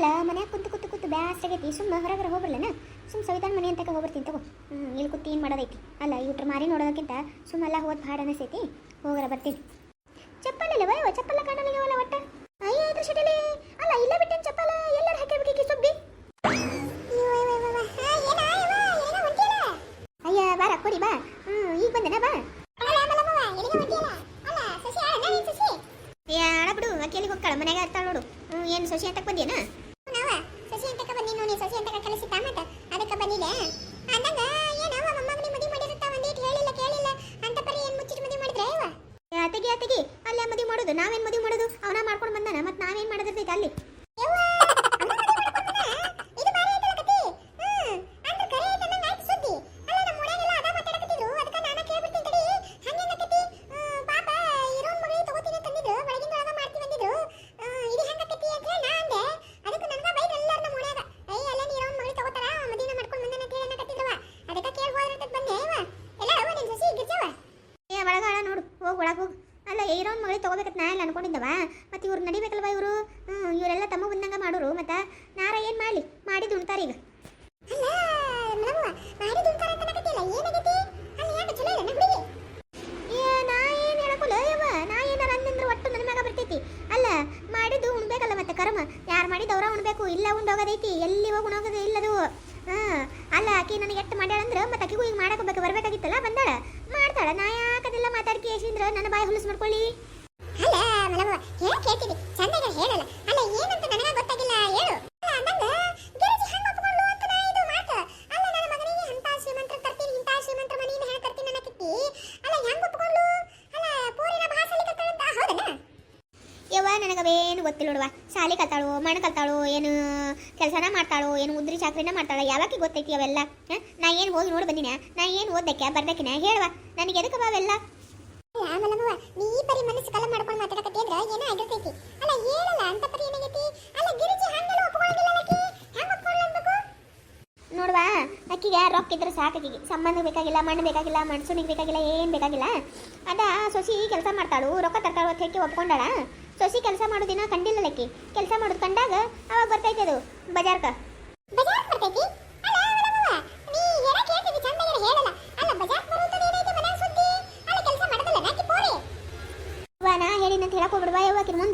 ಅಲ್ಲ ಮನ್ಯಾಗ ಕುಂತು ಕುಂತು ಕುಂತು ಬ್ಯಾಸ್ರಾಗೈತಿ ಸುಮ್ಮ ಹೊರಗಡೆ ಹೋಗ್ಬರ್ಲನ ಸುಮ್ಮ ಸವಿತಾನ ಮನೆ ಅಂತಕ ಹೋಗ್ಬರ್ತೀನಿ ತಗೋ. ಇಲ್ಲಿ ಕುತ್ತಿ ಏನು ಮಾಡೋದೈತಿ? ಅಲ್ಲ ಇವ್ರ ಮಾರಿ ನೋಡೋದಕ್ಕಿಂತ ಸುಮ್ಮ ಎಲ್ಲ ಹೋದ್ ಭಾಡ ಅನಿಸೈತಿ ಹೋಗರ, ಬರ್ತೀನಿ. ಚಪ್ಪಲಲ್ಲ ವಯವ ಚಪ್ಪಲ ಕಾಣಲಿಗವಲ್ಲ ಒಟ್ಟ? ಅಯ್ಯೋ ಶಟಲಿ ಅಲ್ಲ, ಇಲ್ಲ ಬಿಟ್ಟೇನು ಚಪ್ಪಲ? ಎಲ್ಲರೂ ಹಾಕಿರ್ಬೇಕಿ ಸುಬ್ಬಿ? ಅಲ್ಲೇ ಮದುವೆ ಮಾಡೋದು ನಾವೇನ್ ಮದುವೆ ಮಾಡೋದು? ಅವನ ಮಾಡ್ಕೊಂಡು ಬಂದಾನ ಮತ್ತೆ ನಾವೇನ್ ಮಾಡೋದಿರ್ತೈತೆ ಅಲ್ಲಿ ಏ ಒಳಗಾಳ ನೋಡು ಹೋಗಿ ಒಳಗೆ ಹೋಗು ಅಲ್ಲ ಇರೋನ್ ಮಗಳಿಗೆ ತಗೋಬೇಕಂತ ನಾ ಅನ್ಕೊಂಡಿದ್ದವ ಮತ್ತೆ ಇವ್ರು ನಡಿಬೇಕಲ್ವ ಇವರು? ಇವರೆಲ್ಲ ತಮ್ಮ ಬಂದಂಗ ಮಾಡೋರು. ಮತ್ತೆ ನಾರ ಏನು ಮಾಡಲಿ? ಮಾಡಿದ್ದು ಉಣ್ತಾರೆ ಈಗ. ಏ, ನಾ ಏನ್ ಹೇಳಕ್ಕಲ್ಲ ಯವ್ವ ನಾ ಏನಾರ ಅಂದ್ರೆ ಒಟ್ಟು ನನ್ನ ಮ್ಯಾಗ ಬರ್ತೈತಿ. ಅಲ್ಲ ಮಾಡಿದ್ದು ಉಣ್ಬೇಕಲ್ಲ ಮತ್ತೆ ಕರ್ಮ. ಯಾರು ಮಾಡಿದ್ದು ಅವ್ರ ಉಣ್ಬೇಕು ಇಲ್ಲ ಉಂಡೋಗೋದೈತಿ ಎಲ್ಲಿ ಹೋಗಿ ಉಣೋಗೋದು ಇಲ್ಲದು. ಹಾ ಅಲ್ಲ ಆಕಿ ನನಗೆ ಎಷ್ಟು ಮಾಡ್ಯಾಳಂದ್ರ ಮತ್ತೆ ಆಕಿಗೂ ಈಗ ಮಾಡಕ್ಕೆ ಬೇಕು ಬರ್ಬೇಕಾಗಿತ್ತಲ್ಲ ಬಂದಾಳ? ಮಾಡ್ತಾಳ. ನಾ ಯಾಕದೆಲ್ಲ ಮಾತಾಡ್ಕಿ ಏಸಿಂದ್ರ ನನ್ನ ಬಾಯಿ ಹುಲಸು ಮಾಡ್ಕೊಳ್ಳಿ ಅಲ್ಲ ಮಲವ ಹೇಳಕ್ ಹೇಳ್ತೀನಿ ಚಂದಾಗ ಹೇಳಲ್ಲ. ಅಲ್ಲ, ಏನಂತ ನನಗ ಗೊತ್ತಾಗಿಲ್ಲ. ಹೇಳು. ಅಲ್ಲ ಅಂದಂಗ ಗಿರಿಜಿ ಹಂಗ ಒಪ್ಕೊಂಡ್ಲು ಅಂತ ನಾ ಇದು ಮಾತ. ಅಲ್ಲ, ನನ್ನ ಮಗನಿಗೆ ಅಂತ ಶ್ರೀಮಂತರ ತರ್ತೀನಿ ಇಂತ ಶ್ರೀಮಂತರ ಮನೆಯಿಂದ ಹೇಳ ತರ್ತೀನಿ ಅನ್ನಕತ್ತಿ ಅಲ್ಲ, ಹೆಂಗ್ ಒಪ್ಕೊಂಡ್ಲು ಅಲ್ಲ, ಪೂರಿನ ಭಾಷೆಲಿ ಕತ್ತಳಂತ, ಹೌದನ? ಯವ್ವ, ನನಗವೇನು ಗೊತ್ತಿಲ್ಲ ನೋಡುವ. ಶಾಲೆ ಕಲ್ತಾಳು ಮಣ್ಣು ಕಲ್ತಾಳು ಏನು ಕೆಲಸನ ಮಾಡ್ತಾಳು, ಏನು ಉದ್ರಿ ಚಾಕ್ರಿನ ಮಾಡ್ತಾಳ ಯಾವಾಗ ಗೊತ್ತೈತಿ ಅವೆಲ್ಲ? ನಾ ಏನು ಹೋಗಿ ನೋಡಿ ಬಂದಿನ? ನಾ ಏನು ಓದಕ್ಕೆ ಬರ್ದಕ್ಕಿನ ಹೇಳುವ. ನನಗೆ ಎದಕ್ಕೆ ಅವೆಲ್ಲ? ನೀ ಈ ಪರಿ ಮನಸ್ಸು ಕಲ ಮಾಡ್ಕೊಂಡು ಮಾತಾಡಕತ್ತಿ ಅಂದ್ರ ಏನೋ ಆಗಿರ್ತೈತಿ? ಅಲ್ಲ ಹೇಳಲ್ಲ ಅಂತ ಪರಿ ಏನಾಗೈತಿ ಅಲ್ಲ ಗಿರಿಜಿ ಹಂಗೆಲ್ಲ ಒಪ್ಕೊಳ್ಳಂಗಿಲ್ಲ ಆಕಿ ಹೆಂಗ್ ಒಪ್ಕೊಳ್ಳ ಅನ್ಬೇಕು? ನೋಡುವ ಅಕ್ಕಿಗೆ ರೊಕ್ಕ ಇದ್ರೆ ಸಾಕಾಗಿಗೆ ಸಂಬಂಧ ಬೇಕಾಗಿಲ್ಲ ಮಣ್ಣು ಬೇಕಾಗಿಲ್ಲ ಮನ್ಸೂನಿಗೆ ಬೇಕಾಗಿಲ್ಲ ಏನು ಬೇಕಾಗಿಲ್ಲ. ಅದ ಸೊಸಿ ಕೆಲಸ ಮಾಡ್ತಾಳು ರೊಕ್ಕ ತರ್ತಾಳು ಅಂತ ಹೇಳಿ ಒಪ್ಕೊಂಡಾಳ. ಸೊಸಿ ಕೆಲಸ ಮಾಡೋದಿನ ಕಂಡಿಲ್ಲ ಅಕ್ಕಿ ಕೆಲಸ ಮಾಡೋದು ಕಂಡಾಗ ಅವಾಗ ಬರ್ತೈತೆ ಅದು ಬಜಾರ್ಕ. ಬಜಾರ್ ಬರ್ತೈತಿ?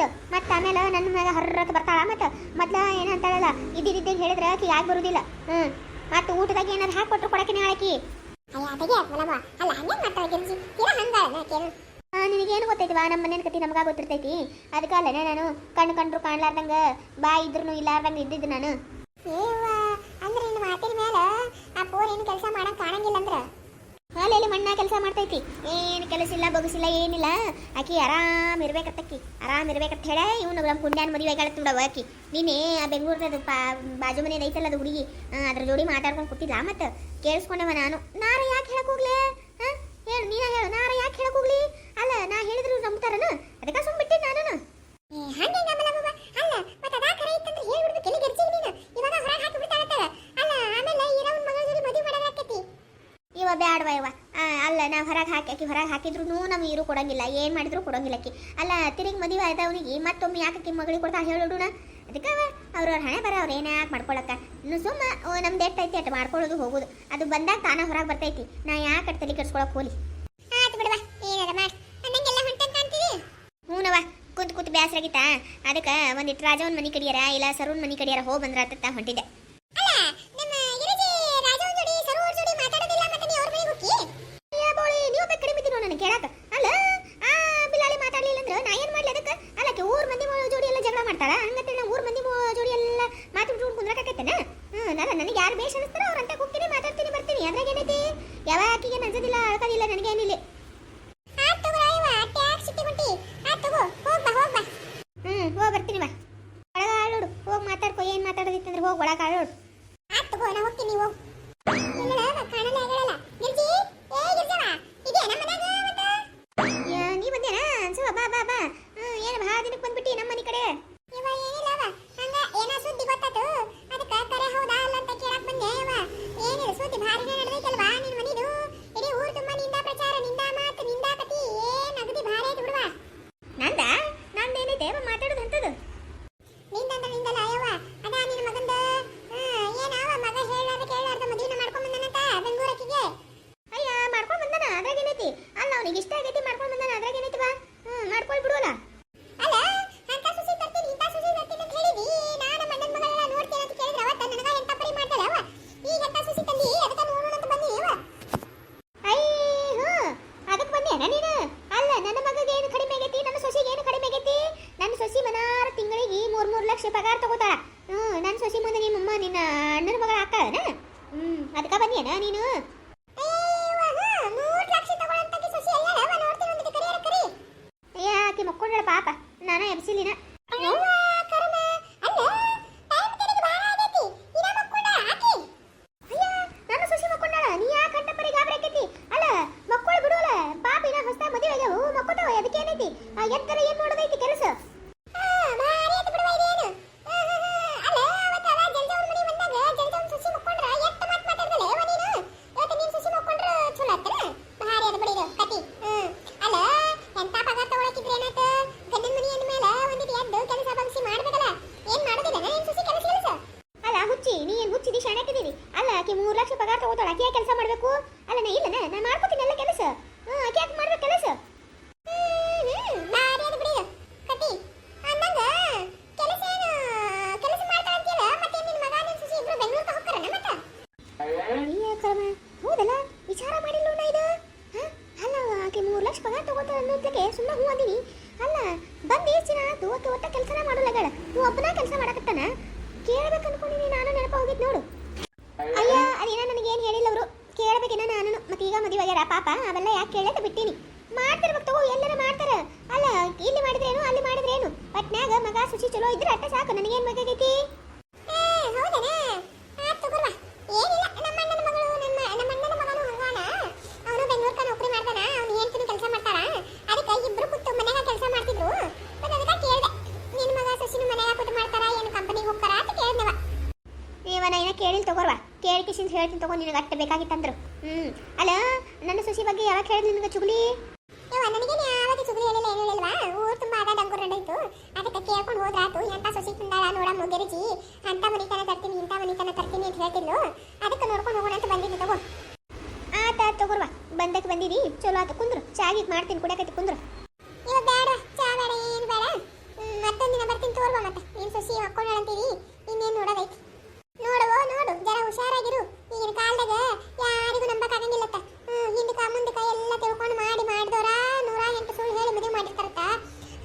ಮುಂದೆ ಮತ್ತೆ ಆಮೇಲೆ ನನ್ನ ಮ್ಯಾಗ ಹರ್ರತ್ ಬರ್ತಾಳ. ಮತ್ತೆ ಮೊದ್ಲ ಏನಂತಾಳಲ್ಲ ಇದ್ದಿದ್ದೆ ಹೇಳಿದ್ರೆ ಆಕಿ ಯಾಕೆ ಬರುದಿಲ್ಲ. ಹ್ಮ್. ಮತ್ತೆ ಊಟದಾಗ ಏನಾದ್ರು ಹಾಕೊಟ್ರು ಕೊಡಕಿನ ಆಕಿ. ಅಯ್ಯ ತೆಗೆ ಮಲಮ ಅಲ್ಲ ಹಂಗೆ ಮಾಡ್ತಾಳೆ ಗಿರಿಜಿ ತೀರಾ ಹಂಗಾಳ ಕೇಳು. ಆ, ನಿನಗೇನು ಗೊತ್ತೈತಿವಾ ನಮ್ಮ ಮನೇನ ಕತಿ ನಮಗ ಗೊತ್ತಿರ್ತೈತಿ. ಅದಕ್ಕಲ್ಲೇ ನಾನು ಕಣ್ಣು ಕಂಡ್ರು ಕಾಣ್ಲಾರ್ದಂಗ ಬಾಯ್ ಇದ್ರು ಇಲ್ಲಾರ್ದಂಗ ಇದ್ದಿದ್ದು ನಾನು. ಅಂದ್ರೆ ಮಾತಿನ ಮೇಲೆ ಆ ಪೋರ್ ಏನು ಕೆಲಸ ಮಾಡಕ್ ಕಾಣಂಗಿಲ್ಲ ಅಂದ್ರ ಹಾಲೆಲ್ಲಿ ಮಣ್ಣ ಕೆಲಸ ಮಾಡ್ತೈತಿ. ಏನು ಕೆಲಸ ಇಲ್ಲ ಬಗಸಿಲ್ಲ ಏನಿಲ್ಲ. ಆಕಿ ಆರಾಮ್ ಇರ್ಬೇಕತ್ತಕ್ಕಿ ಆರಾಮ್ ಇರ್ಬೇಕಂತ ಹೇಳ. ಇವನು ನಮ್ಮ ಪುಣ್ಯಾನ ಮದುವೆ ಆಗತ್ತೆ ಬಿಡವ ಆಕಿ. ನೀನೇ ಆ ಬೆಂಗಳೂರದ ಪಾ ಬಾಜು ಮನೆ ಐತಲ್ಲ ಅದು ಹುಡುಗಿ. ಅದ್ರ ಜೋಡಿ ಮಾತಾಡ್ಕೊಂಡು ಕೂತಿಲ್ಲ ಮತ್ತೆ? ಕೇಳಿಸ್ಕೊಂಡವ ನಾನು. ನಾರ ಯಾಕೆ ಹೇಳಕ್ ಹೋಗ್ಲೆ? ಹೇಳು ನೀನ ಹೇಳು, ನಾರ ಯಾಕೆ ಹೇಳಕ್ ಹೋಗ್ಲಿ? ಅಲ್ಲ, ನಾ ಹೇಳಿದ್ರು ನಂಬ್ತಾರನ? ಅದಕ್ಕೆ ಸುಮ್ಬಿಟ್ಟೆ ನಾನು ಏ, ಹಂಗೆ ಅಲ್ಲ, ಮತ್ತೆ ಅದಾ ಕರೆ ಇತ್ತಂದ್ರೆ ಹೇಳ್ಬಿಡ್ಬೇಕು ಎಲ್ಲಿ ಗಿರ್ಜಿ ನೀನು ಇವಾಗ ಹೊರಗೆ ಹಾಕಿ ಬಿಡ್ತಾಳತ್ತಾಳ ಅಲ್ಲ ಆಮೇಲೆ ಇರವನ್ ಮಗಳ ಜೋಡಿ ಮದುವೆ ಮಾಡೋದಾಕತಿ ಇವ ಬ್ಯಾಡ್ವ ಇವ. ಅಲ್ಲ ನಾವು ಹೊರಗೆ ಹಾಕಿ ಹೊರಗೆ ಹಾಕಿದ್ರು ನಮ್ಗೆ ಇರು ಕೊಡಂಗಿಲ್ಲ. ಏನು ಮಾಡಿದ್ರು ಕೊಡಂಗಿಲ್ಲ ಆಕಿ. ಅಲ್ಲ ತಿರುಗಿ ಮದುವೆ ಅವನಿಗೆ ಮತ್ತೊಮ್ಮೆ ಯಾಕೆ ಮಗಳಿಗೆ ಕೊಡ್ತಾ ಹೇಳೋಣ ಅದಕ್ಕೆ ಅವ್ರವ್ರ ಹಣೆ ಬರ ಅವ್ರು ಏನೇ ಯಾಕೆ ಮಾಡ್ಕೊಳಕ್ಕ. ಇನ್ನು ಸುಮ್ಮ ನಮ್ದು ಎಟ್ಟು ಐತಿ ಅಟ್ಟು ಮಾಡ್ಕೊಳ್ಳೋದು ಹೋಗೋದು. ಅದು ಬಂದಾಗ ತಾನ ಹೊರಗೆ ಬರ್ತೈತಿ. ನಾ ಯಾಕೆ ಅಟ್ ತಲೆ ಕೆಡ್ಸ್ಕೊಳಕ್ ಹೋಲಿ? ಆಯ್ತು ಬಿಡವಾ ಏನಾರ ಮಾಡ್. ಅನ್ನಂಗೆಲ್ಲ ಹೊಂಟಂತ ಹ್ಞೂನವ ಕುಂತ್ ಕುಂತ್ ಬ್ಯಾಸ್ರಾಗಿತ್ತಾ. ಅದಕ್ಕೆ ಒಂದಿಟ್ಟು ರಾಜವನ್ ಮನಿ ಕಡಿಯಾರ ಇಲ್ಲ ಸರೂನ್ ಮನಿ ಕಡಿಯಾರ ಹೋಗಿ ಬಂದ್ರ ಅಂತ ಹೊಂಟಿದ್ದೆ ಅಲ್ಲ ನಮ್ಮ ಗಿರಿಜಿ ರಾಜವನ್ ಜೋಡಿ ಸರೋವರ್ ಜೋಡಿ ಮಾತಾಡೋದಿಲ್ಲ ಮತ್ತೆ ನೀ ಅವ್ರ ಮನೆಗೆ ಹೋಗಿ ಅಯ್ಯ ಬೋಳಿ ನೀವು ಬೇಕು ಕಡಿಮೆ ಇದ್ದೀರಿ ನನಗೆ ಕೇಳಾಕ ಅಲ್ಲ ಆ ಬಿಲಾಳಿ ಮಾತಾಡ್ಲಿಲ್ಲ ಅಂದ್ರೆ ನಾ ಏನ್ ಮಾಡ್ಲಿ ಅದಕ್ಕೆ ಅಲ್ಲಕ್ಕೆ ಊರ್ ಮಂದಿ ಮೊ- ಜೋಡಿ ಎಲ್ಲ ಜಗಳ ಮಾಡ್ತಾಳ ಹಂಗಂತೇಳಿ ನಾ ಊರ್ ಮಂದಿ ಮೊ- ಜೋಡಿ ಎಲ್ಲ ಮಾತು ಬಿಟ್ಕೊಂಡು ಕುಂದ್ರಕಾಕೈತೇನ ಹ್ಮ್ ಅಲ್ಲ ನನಗೆ ಯಾರು ಬೇಷ್ ಅನಿಸ್ತಾರ ಅವ್ರಂತ ಹೋಗ್ತೀನಿ ಮಾತಾಡ್ತೀನಿ ಬರ್ತೀನಿ ಅದ್ರಾಗ ಏನೈತಿ ಯಾವ ಆಕಿಗೆ ಅನ್ಸೋದಿಲ್ಲ ಅಳ್ಕೋದಿಲ್ಲ ನನಗೆ ಏನಿಲ್ಲ ಆತ್ ತಗೋ ರಾಯವ್ವ ಅಟ್ಟೆ ಯಾಕೆ ಸಿಟ್ಟಿ ಬಿಟ್ಟಿ ಆತ್ ತಗೋ ಹೋಗ್ ಬಾ ಹೋಗ್ ಬಾ ಹ್ಮ್ ಹೋಗಿ ಬರ್ತೀನಿ ಬಾ. ಒಳಗ ಆಳೋಡು ಹೋಗಿ ಮಾತಾಡ್ಕೊ ಏನ್ ಮಾತಾಡೋದಿತ್ತಂದ್ರೆ ಹೋಗಿ ಒಳಗೆ ಆಳೋಡು ಆತ್ ತಗೋ ನಾ ಹೋಗ್ತೀನಿ ಮತ್ತೆ? ನೀ ಬಂದೇನಾ? ಅನ್ಸುವ ಬಾ ಬಾ ಬಾ. ಹ್ಮ್ ಏನು ಭಾಳ ದಿನಕ್ಕೆ ಬಂದ್ಬಿಟ್ಟಿ ನಮ್ಮ ಮನೆ ಕಡೆ ಇವ ಏನಿಲ್ಲ ಅವ ಹಂಗ ಏನ ಸುದ್ದಿ ಗೊತ್ತಾತು ಅದಕ್ಕ ಕರೆ ಹೌದಾ ಅಲ್ಲ ಅಂತ ಕೇಳಕ್ ಬಂದೆ ಅವ ಏನಿಲ್ಲ ಸುದ್ದಿ ಭಾರಿನೇ ನಡೆದೈತಲ್ವಾ ನಿನ್ ಮನಿದು ಇಡೀ ಊರ್ ತುಂಬಾ ನಿಂದ ಪ್ರಚಾರ ನಿಂದ ಮಾತು ನಿಂದ ಕತಿ ಏನ್ ಅಗದಿ ಭಾರಿ ಐತಿ ಬಿಡುವ ನಂದ ನಂದೇನೈತೆ ಮಾತಾಡೋದು ಅಂತದು ನಿಂದಂತ ನಿಂದಲ್ಲ ಅಯ್ಯವ್ವ ಅದ ಪಗಾರ ತಗೋತಾಳ ಹ್ಞೂ ನನ್ನ ಸೊಸಿ ಮುಂದೆ ನಿಮ್ಮಮ್ಮ ನಿನ್ನ ಅಣ್ಣನ ಮಗಳ ಹಾಕ್ತಾಳನ ಹ್ಞೂ ಅದಕ್ಕೆ ಬಂದಿಯನ ನೀನು ಮೂರ್ ಲಕ್ಷ ತಗೊಳ್ಳಂತಕ್ಕೆ ಸೊಸಿ ಎಲ್ಲ ನೋಡ್ತೀನಿ ಒಂದು ಕರಿಯರ ಕರಿ ಅಯ್ಯ ಆಕೆ ಮಕ್ಕೊಂಡಳ ಪಾಪ ನಾನ ಎಬ್ಸಿಲಿನ ಅವ್ವ ಕರ್ಮ ಅಲ್ಲ ಟೈಮ್ ಕಡೆಗೆ ಬಾಳ ಆಗೈತಿ ಇನ್ನ ಮಕ್ಕೊಂಡ ಆಕಿ ಅಯ್ಯ ನನ್ನ ಸೊಸಿ ಮಕ್ಕೊಂಡಾಳ ನೀ ಯಾಕೆ ಗಂಟ ಪರಿ ಗಾಬರಿ ಆಕೈತಿ ಅಲ್ಲ ಮಕ್ಕಳು ಬಿಡೋಲ್ಲ ಪಾಪ ಇನ್ನ ಹೊಸ ಮದುವೆ ಆಗ್ಯಾವು ಮಕ್ಕೊಂಡವ ಅದಕ್ಕೆ ಏನೈತಿ ಆ ಎತ್ತರ ಏನ್ ಮಾಡೋದೈತಿ ಕೆಲಸ ಆ, ಭಾರಿ ಆಯ್ತು ಬಿಡುವ ಇದೇನು ಆ, ಆ, ಆ, ಅಲ್ಲ ಅವತ್ತ ಅವ ಜಲ್ಜವ್ನ ಮನೆ ಬಂದಾಗ ಜಲ್ಜವ್ನ ಸೊಸಿ ಮಕ್ಕೊಂಡ್ರ ಎಷ್ಟ ಮಾತ್ ಮಾತಾಡ್ದಲೆ ಅವ ನೀನು ಇವತ್ತು ನೀನ್ ಸೊಸಿ ಮಕ್ಕೊಂಡ್ರ ಚಲೋ ಆತನ ಭಾರಿ ಅದ ಬಿಡಿದು ಕತಿ ಹ್ಮ್ ಅಲ್ಲ ಎಂತ ಪಗಾರ ತಗೊಳಕಿದ್ರೆ ಏನಾತ ಗಂಡನ ಮನಿ ಅಂದ್ಮೇಲೆ ಒಂದಿಟ್ಟು ಎದ್ದು ಕೆಲಸ ಬಗ್ಸಿ ಮಾಡ್ಬೇಕಲ್ಲ ಏನ್ ಮಾಡೋದಿಲ್ಲ ನಿನ್ ಸೊಸಿ ಕೆಲಸ ಕೆಲಸ ಅಲ್ಲ ಹುಚ್ಚಿ ನೀ ಏನ್ ಹುಚ್ಚಿದಿ ಶಾಣಕ್ಕಿದೀನಿ ಅಲ್ಲ ಆಕೆ ಮೂರ್ ಲಕ್ಷ ಪಗಾರ ತಗೋತಾಳ ಆಕೆ ಕೆಲಸ ಮಾಡ್ಬೇಕು ಅಲ್ಲ ನಾ ಇಲ್ಲನ ನಾ ಮಾಡ್ಕೋತೀನಿ ಎಲ್ಲ ಕೆಲಸ ಹ್ಞೂ ಆಕೆ ಯಾಕೆ ಮಾಡ್ಬೇಕು ಕೆಲಸ ಹ್ಮ್, ಭಾರಿ ಅದ ಬಿಡಿದು ಕತಿ ಅಂದಂಗ ಕೆಲಸ ಏನು ಕೆಲಸ ಮಾಡ್ತಾ ಅಂತೀಯಲ್ಲ ಮತ್ತೆ ನಿನ್ ಮಗ, ನಾನು ಸೊಸಿ ಇಬ್ರು ಬೆಂಗಳೂರಿಗೆ ಹೋಗ್ತಾರನ ಮತ್ತೆ? ಅಯ್ಯ ಮಾಡ್ಬೇಕು ಹೌದಲ್ಲ? ವಿಚಾರ ಮಾಡಿಲ್ಲ ಇದು? ಹ? ಅಲ್ಲ, ಆಕೆ ಮೂರು ಲಕ್ಷ ಪಗಾರ ತಗೋತಾರೆ ಸುಮ್ಮನೆ ಹೂ ಅಲ್ಲ, ಬಂದ್ ಎಷ್ಟು ದಿನ ಆತು ಆಕೆ ಒಟ್ಟ ಕೆಲಸನ ಹೂ ಕೆಲಸ ಮಾಡಕತ್ತಾನ? ಕೇಳ್ಬೇಕು ಅನ್ಕೊಂಡಿನಿ ನಾನು ನೆನಪ ಹೋಗಿದ್ ನೋಡು. ಅಯ್ಯ, ಅದೇನ ನನಗೇನು ಹೇಳಿಲ್ಲ ಅವರು. ಕೇಳ್ಬೇಕಿನ ನಾನು. ಮತ್ತೆ ಈಗ ಮದುವೆ ಆಗ್ಯಾರ ಪಾಪ, ಅವೆಲ್ಲ ಯಾಕೆ ಕೇಳಕ್ಕೆ ಬಿಟ್ಟಿನಿ? ಮಾಡ್ತಿರ್ಬೇಕು ತಗೋ, ಎಲ್ಲರ ಮಾಡ್ತಾರ. ಅಲ್ಲ, ಇಲ್ಲಿ ಮಾಡಿದ್ರೇನು, ಅಲ್ಲಿ ಮಾಡಿದ್ರೇನು? ಒಟ್ನ್ಯಾಗ ಮಗ ಸುಶಿ ಚಲೋ ಇದ್ರೆ ಅಟ್ಟ ಸಾಕು. ನನಗೇನು ಬೇಕಾಗೈತಿ ಏ, ಹೌದನ? ಆತ್ ತಗೋರ್ವ. ಏನಿಲ್ಲ, ನಮ್ಮ ಅಣ್ಣನ ಮಗಳು, ನಮ್ಮ- ನಮ್ಮ ಅಣ್ಣನ ಮಗನು ಹಂಗಾನ. ಅವ್ನು ಬೆಂಗ್ಳೂರ್ಕ ನೌಕರಿ ಮಾಡ್ತಾನ, ಅವ್ನ್ ಹೆಂಡ್ತಿನೂ ಕೆಲ್ಸ ಮಾಡ್ತಾಳ. ಅದಕ್ಕ ಇಬ್ರು ಕೂತು ಮನ್ಯಾಗ ಕೆಲ್ಸ ಮಾಡ್ತಿದ್ರು. ಮತ್ತ್ ಅದಕ್ಕ ಕೇಳ್ದೆ. ನಿನ್ ಮಗ ಸೊಸಿನೂ ಮನ್ಯಾಗ ಕೂತು ಮಾಡ್ತಾರ, ಏನ್ ಕಂಪನಿಗ್ ಹೋಗ್ತಾರ ಅಂತ ಕೇಳ್ದೆವ. ಇವನ ಏನ ಕೇಳಿಲ್ ತಗೋರ್ವ ಕೇಳಿಕಿಸಿಂದ ಹೇಳ್ತೀನಿ ತಗೋ ನಿನಗೆ ಅಟ್ಟ ಬೇಕಾಗಿತ್ತಂದ್ರು ಹ್ಮ್ ಅಲ್ಲ ನನ್ನ ಸುಶಿ ಬಗ್ಗೆ ಯಾವಾಗ ಹೇಳಿದ್ಲಿ ನಿನಗೆ ಚುಗ್ಲಿ ಯವ್ವ, ಯಾವಾಗ ಸುದ್ದಿ ಹೇಳಿಲ್ಲ, ಏನು ಹೇಳಿಲ್ವಾ? ಊರು ತುಂಬ ಅದ ಡಂಗುರ ನಡೆಯಿತು. ಅದಕ್ಕೆ ಕೇಳ್ಕೊಂಡು ಹೋದ್ರಾತು, ಎಂಥ ಸೊಸಿ ತಂದಾಳ ನೋಡ ಗೆರಜಿ. ಅಂತ ಮನಿತನ ತರ್ತೀನಿ, ಇಂಥ ಮನಿತನ ತರ್ತೀನಿ ಅಂತ ಹೇಳ್ತಿದ್ಲು. ಅದಕ್ಕೆ ನೋಡ್ಕೊಂಡು ಹೋಗೋಣ ಅಂತ ಬಂದಿದ್ದೆ ತಗೋ. ಆತ ತಗೋರ್ವ ಬಂದಕ್ಕೆ ಬಂದಿದಿ ಚಲೋ ಆತು ಕುಂದ್ರು ಚಾಗಿ ಮಾಡ್ತೀನಿ ಕುಡಿಯಕತ್ತಿ ಕುಂದ್ರು ಇವಾಗ ಬೇಡ ಚಾ ಬೇಡ ಏನು ಬೇಡ ಹ್ಮ್, ಮತ್ತೊಂದ್ ದಿನ ಬರ್ತೀನಿ ತೋರ್ವ ಮತ್ತೆ ನೀನು ಸೊಸಿ ಹಾಕೊಂಡಂತೀವಿ ಇನ್ನೇನ್ ನೋಡೋದೈತಿ ನೋಡುವ ನೋಡು ಜರ ಹುಷಾರಾಗಿರು ಈಗಿನ ಕಾಲದಾಗ ಯಾರಿಗೂ ನಂಬಕ್ಕಾಗಂಗಿಲ್ಲತ್ತ ಹ್ಮ್ ಹಿಂದಕ ಮುಂದಕ ಎಲ್ಲ ತಿಳ್ಕೊಂಡು ಮಾಡಿ ಮಾಡಿದವ್ರ ನೂರ ಎಂಟು ಸುಳ್ಳು ಹೇಳಿ ಮದುವೆ ಮಾಡಿರ್ತಾರತ್ತ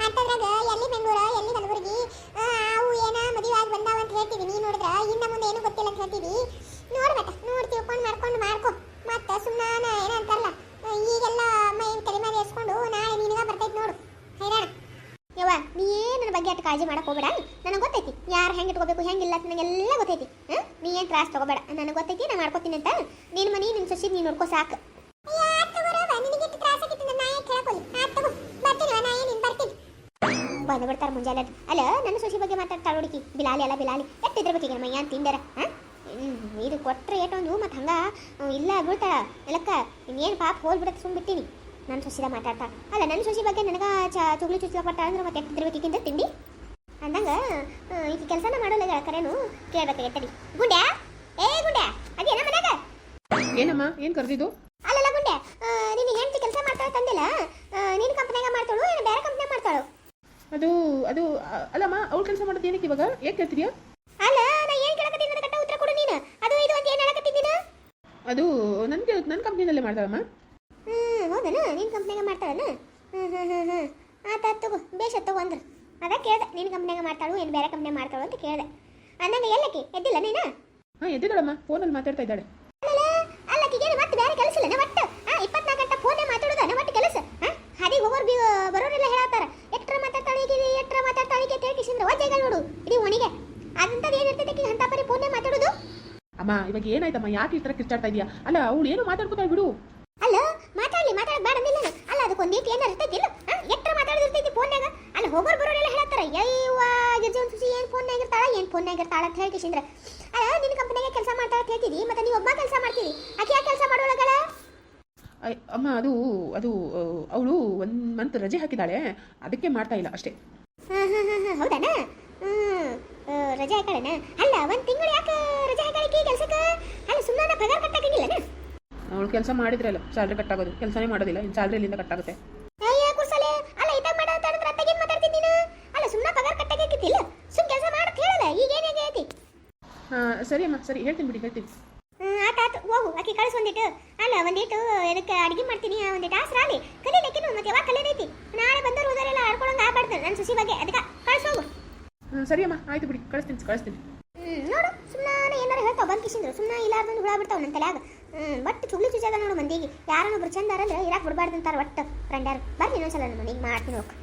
ಅಂತದ್ರಾಗ ಎಲ್ಲಿ ಬೆಂಗಳೂರು ಎಲ್ಲಿ ಕಲಬುರಗಿ ಆ, ಅವು ಏನ ಮದುವೆ ಆಗಿ ಬಂದಾವ ಅಂತ ಹೇಳ್ತೀವಿ ನೀ ನೋಡಿದ್ರ ಇನ್ನ ಮುಂದೆ ಏನು ಗೊತ್ತಿಲ್ಲ ಅಂತ ಹೇಳ್ತೀವಿ. ನೋಡಿ ತಿಳ್ಕೊಂಡು ಮಾಡ್ಕೊಂಡು ಮಾಡ್ಕೊ. ಮತ್ತೆ ಸುಮ್ಮನೆ ಏನಂತಾರಲ್ಲ, ಈಗೆಲ್ಲ ಮೈ ತಲೆ ಮೇಲೆ ಎಸ್ಕೊಂಡು ನಾಳೆ ನಿನಗ ಬರ್ತೈತಿ ನೋಡು. ಹೈರಾಣ. ಯವ್ವ, ನೀ ಏನ್ ನನ್ನ ಬಗ್ಗೆ ಅಷ್ಟು ಕಾಳಜಿ ಮಾಡಕ್ ಹೋಗ್ಬೇಡ. ನನಗೆ ಗೊತ್ತೈತಿ, ಯಾರು ಹೆಂಗೆ ಇಟ್ಕೋಬೇಕು ಹೆಂಗಿಲ್ಲ ಅಂತ ನನಗೆಲ್ಲ ಗೊತ್ತೈತಿ. ನೀ ಏನ್ ತ್ರಾಸ ತಗೋಬೇಡ. ನನಗೆ ಗೊತ್ತೈತಿ, ನಾನು ಮಾಡ್ಕೋತೀನಿ ಅಂತ. ನಿನ್ನ ಮನಿ ನಿನ್ನ ಸೊಸಿ, ನೀನು ನೋಡ್ಕೋ ಸಾಕು. ಬಂದು ಬಿಡ್ತಾರೆ ಮುಂಜಾನೆ. ಅಲ್ಲ, ನನ್ನ ಸೊಸಿ ಬಗ್ಗೆ ಮಾತಾಡ್ತಾಳೆ ಹುಡುಕಿ. ಬಿಲಾಲಿ ಅಲ್ಲ, ಬಿಲಾಲಿ. ಈಗ ಮಯ್ಯ ಅಂತ ತಿಂದರ, ಹಾ? ಇದು ಕೊಟ್ರೆ ಏಟೊಂದು ಮತ್ತು ಹಂಗ ಇಲ್ಲ ಬೀಳ್ತಾಳ ಎಲ್ಲಕ್ಕ ಇನ್ನೇನು ಪಾಪ ಹೋಲ್ಬಿಡತ್ತೆ ಸುಮ್ ಬಿಟ್ಟಿನಿ. ನನ್ನ ಸೊಸಿದ ಮಾತಾಡ್ತಾ. ಅಲ್ಲ, ನನ್ನ ಸೊಸಿ ಬಗ್ಗೆ ನನಗೆ ಚ, ಚುಗ್ಲಿ ಚುಚ್ಚಲ ಪಟ್ಟ ಅಂದ್ರೆ ಮತ್ತೆ ಎತ್ತಿದ್ರಬೇಕಿಂದ ತಿಂಡಿ ಅಂದಂಗ ಈಗ ಕೆಲಸನ ಮಾಡೋಲ್ಲ ಕರೇನು. ಕೇಳ್ಬೇಕಾಗೈತಡಿ ಗುಂಡ್ಯಾ? ಏ ಗುಂಡ್ಯಾ, ಅದೇನ ಮನ್ಯಾಗ? ಏನಮ್ಮ, ಏನು ಕರೆದಿದ್ದು ಅಲ್ಲಲ್ಲ ಗುಂಡೆ ನಿನ್ನ ಹೆಂಡತಿ ಕೆಲಸ ಮಾಡ್ತಾಳ ತಂದಿಲ್ಲ ನಿನ್ನ ಕಂಪ್ನ್ಯಾಗ ಮಾಡ್ತಾಳು ಏನು ಬೇರೆ ಕಂಪ್ನ್ಯಾಗ ಮಾಡ್ತಾಳು ಅದು ಅದು ಅ- ಅಲ್ಲಮ್ಮ ಅವ್ಳು ಕೆಲಸ ಮಾಡೋದು ಏನಕ್ಕೆ ಇವಾಗ ಯಾಕೆ ಕೇಳ್ತಿದ್ಯಾ ಅಲ್ಲ ನಾ ಏನ್ ಕೇಳಕತ್ತೀನಿ ನನ್ನ ಕಟ್ಟ ಉತ್ತರ ಕೊಡು ನೀನು ಅದು ಇದು ಅಂತ ಏನ್ ಹೇಳಕತ್ತೀನಿ ನೀನು ಅದು ನನಗೆ ನನ್ನ ಕಂಪ್ನಿನಲ್ಲೇ ಮಾಡ್ತಾಳಮ್ಮ. ಹ್ಞೂ ಹೌದಾ ನಿನ್ನ ಕಂಪ್ನಿಗೆ ಮಾಡ್ತಾಳನ? ಹ್ಮ್ ಹ್ಮ್ ಹ್ಮ್ ಹ್ಮ್. ಆತ ತಗೋ ಬೇಷ ತಗೋ ಅಂದ್ರೆ. ಅದ ಕೇಳ್ದೆ ನಿನ್ನ ಕಂಪ್ನಿಯಾಗ ಮಾಡ್ತಾಳು ಏನು ಬೇರೆ ಕಂಪ್ನಿಗೆ ಮಾಡ್ತಾಳು ಅಂತ ಕೇಳ್ದೆ. ಅನ್ನಂಗ ಎಲ್ಲಕ್ಕೆ? ಎದ್ದಿಲ್ಲ ನೀನು? ಹಾಂ ಎದ್ದಿದ್ದಾಳಮ್ಮ ಫೋನಲ್ಲಿ ಮಾತಾಡ್ತಾ ಇದ್ದಾಳೆ. ಅಲ್ಲಲ್ಲ ಅಲ್ಲಕ್ಕಿಗೆ ಮತ್ತೆ ಬೇರೆ ಕೆಲಸ ಇಲ್ಲ ಒಟ್ಟು ಆ ಇಪ್ಪತ್ನಾಲ್ಕು ಗಂಟೆ ಫೋನೇ ಮಾತಾಡೋದ ಒಟ್ಟು ಕೆಲಸ ಆ ಹಾದಿಗೆ ಹೋಗೋರು ಬಿ ಬರೋರೆಲ್ಲ ಹೇಳತ್ತಾರ ಎಟ್ರ ಮಾತಾಡ್ತಾಳೆ ಈಕೆ ಎಟ್ರ ಮಾತಾಡ್ತಾಳೆ ಈಕೆ ತಿಳ್ಕಿಸಿದ್ರೆ ಒಜ್ಜೆಗಳು ನೋಡು ಇಡೀ ಒಣಿಗೆ ಅದಂತದ್ದು ಏನಿರ್ತೈತೆ ಆಕಿ ಅಂತ ಪರಿ ಫೋನೇ ಮಾತಾಡೋದು ಅಮ್ಮ ಇವಾಗ ಏನಾಯ್ತಮ್ಮ? ಯಾಕೆ ಈ ಥರ ಕಿರ್ಚಾಡ್ತಾ ಇದೆಯಾ? ಅಲ್ಲ ಅವಳು ಏನು ಮಾತಾಡ್ಕೊತಾ ಬಿಡು. ಅಲ್ಲ ಮಾತಾಡ್ಲಿ ಮಾತಾಡಕ್ ಬೇಡ ಅಂದಿಲ್ಲ ಅಲ್ಲ ಅದಕ್ಕೊಂದು ಏನಾರ ಇರ್ತೈತಿಲ್ಲ ಎತ್ತರ ಮಾತಾಡೋದಿರ್ತೈತಿ ಫೋನ್ಯಾಗ ಅಲ್ಲಿ ಹೋಗೋರು ಬರೋರೆಲ್ಲ ಹೇಳತ್ತಾರ ಯವ್ವ ಗಿರ್ಜನ್ ಸುಸಿ ಏನು ಫೋನ್ಯಾಗ ಇರ್ತಾಳ ಏನು ಫೋನ್ಯಾಗ ಇರ್ತಾಳ? ಅಂತ ಹೇಳ್ಕಿಸಿಂದ್ರ ಅಲ್ಲ ನಿನ್ನ ಕಂಪನಿಗೆ ಕೆಲಸ ಮಾಡ್ತಾ ಅಂತ ಹೇಳ್ತಿದಿ ಮತ್ತೆ ನೀವು ಒಬ್ಬ ಕೆಲಸ ಮಾಡ್ತೀರಿ? ಆಕೆ ಯಾಕೆ ಕೆಲಸ ಮಾಡೋಳಗಳ ಅಮ್ಮ ಅದು ಅದು ಅವಳು ಒಂದ್ ಮಂತ್ ರಜೆ ಹಾಕಿದಾಳೆ ಅದಕ್ಕೆ ಮಾಡ್ತಾ ಇಲ್ಲ ಅಷ್ಟೇ. ಹೌದನ? ರಜೆ ಹಾಕಳನ? ಅಲ್ಲ ಒಂದ್ ತಿಂಗಳು ಯಾಕೆ ರಜೆ ಹಾಕಳಿಕೆ ಕೆಲ್ಸಕ್ಕೆ ಅಲ್ಲ ಸುಮ್ಮನೆ ಪಗಾರ ಕಟ್ಟಾಕಿಲ್ಲನ ಅವಳು ಕೆಲಸ ಮಾಡಿದ್ರಲ್ಲ ಸ್ಯಾಲ್ರಿ ಕಟ್ಟಾಗೋದು. ಕೆಲಸನೇ ಮಾಡೋದಿಲ್ಲ ಇನ್ನು ಸ್ಯಾಲ್ರಿ ಇಲ್ಲಿಂದ ಕಟ್ಟಾಗುತ್ತೆ. ಸರಿ ಅಮ್ಮ ಸರಿ ಹೇಳ್ತೀನಿ ಬಿಡಿ ಹೇಳ್ತೀನಿ. ಆತಾತು ಆತ ಆತು ಹೋಗು ಆಕೆ ಕಳಿಸ್ ಒಂದಿಟ್ಟು. ಅಲ್ಲ ಒಂದಿಟ್ಟು ಅದಕ್ಕೆ ಅಡಿಗೆ ಮಾಡ್ತೀನಿ ಒಂದಿಟ್ಟು ಆಸರ ಅಲ್ಲಿ. ಕಲೀಲಿಕ್ಕಿನು ಮತ್ತೆ ಯಾವಾಗ ಕಲಿಯದೈತಿ ನಾಳೆ ಬಂದವರು ಹೋದರೆಲ್ಲ ಆಡ್ಕೊಳಂಗೆ ಆಗ್ಬಾರ್ದು ನನ್ನ ಸುಸಿ ಬಗ್ಗೆ. ಅದಕ್ಕೆ ಕಳಿಸೋಗು ಹ್ಞೂ ಸರಿ ಅಮ್ಮ ಆಯ್ತು ಬಿಡಿ ಕಳಿಸ್ತೀನಿ ಕಳಿಸ್ತೀನಿ. ಹ್ಞೂ ನೋಡು ಸುಮ್ಮನೆ ಏನಾರ ಹೇಳ್ತಾವ ಬಂದು ಕಿಶಿಂದ್ರು. ಸುಮ್ಮನೆ ಇಲ್ಲಾರ್ದೊಂದು ಹುಳ ಬಿಡ್ತಾವ ನನ್ನ ತಲ್ಯಾಗ. ಹ್ಞೂ ಬಟ್ ಚುಗ್ಲಿ ಚುಚ್ಚದ ನೋಡು ಮಂದಿಗೆ. ಯಾರನ್ನೊಬ್ರು ಚಂದ ಅಂದ್ರೆ ಇರಾಕ್ ಬಿಡಬಾರ್ದು ಅಂತಾರೆ ಒಟ್ಟು. ಫ್ರೆಂಡ್ಯಾರು ಬರ್ರಿ ಇನ್ನೊಂದ್ಸಲ ನಮ್ಮ ಮನೆಗೆ ಮಾಡ್ತೀನಿ ಹೋಗಿ.